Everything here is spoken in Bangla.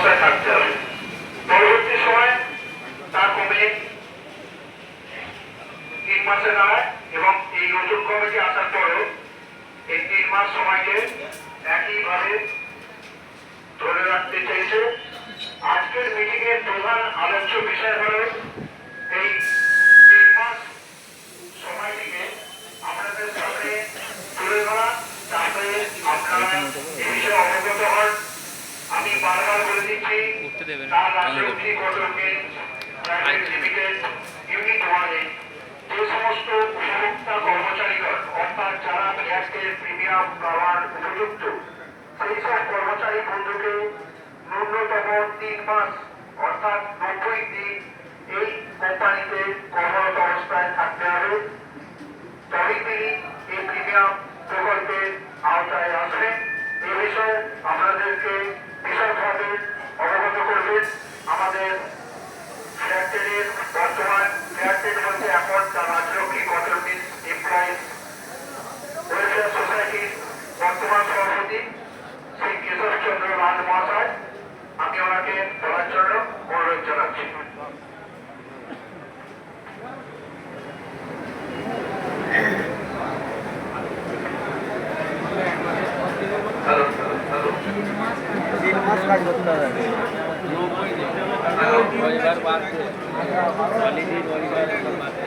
অবস্থায় থাকতে হবে। পরবর্তী সময় তা কমে তিন মাসে দাঁড়ায় এবং এই নতুন কমিটি আসার পরেও এই তিন মাস সময়কে একইভাবে ধরে রাখতে চাইছে। আজকের মিটিং এর প্রধান আলোচ্য বিষয় হল সব কর্মচারী বন্ধুকে ন্যূনতম তিন মাস অর্থাৎ নব্বই দিন এই কোম্পানিতে কর্মরত অবস্থায় থাকতে হবে তবেই তিনি এই প্রিমিয়াম প্রকল্পের আওতায় আসবেন। বর্তমান ফ্ল্যাটের মধ্যে এখন তার রাজলক্ষ্মী কটরমিস এমপ্লয়িজ ওয়েলফেয়ার সোসাইটির বর্তমান সভাপতি শ্রী কেশবচন্দ্র লাল মহাশয়। আমি ওনাকে বলার জন্য অনুরোধ জানাচ্ছি। হ্যালো হ্যালো তিন মাস কাজ করতে হবে વોલીબોલ વોલીબોલ રમવા માટે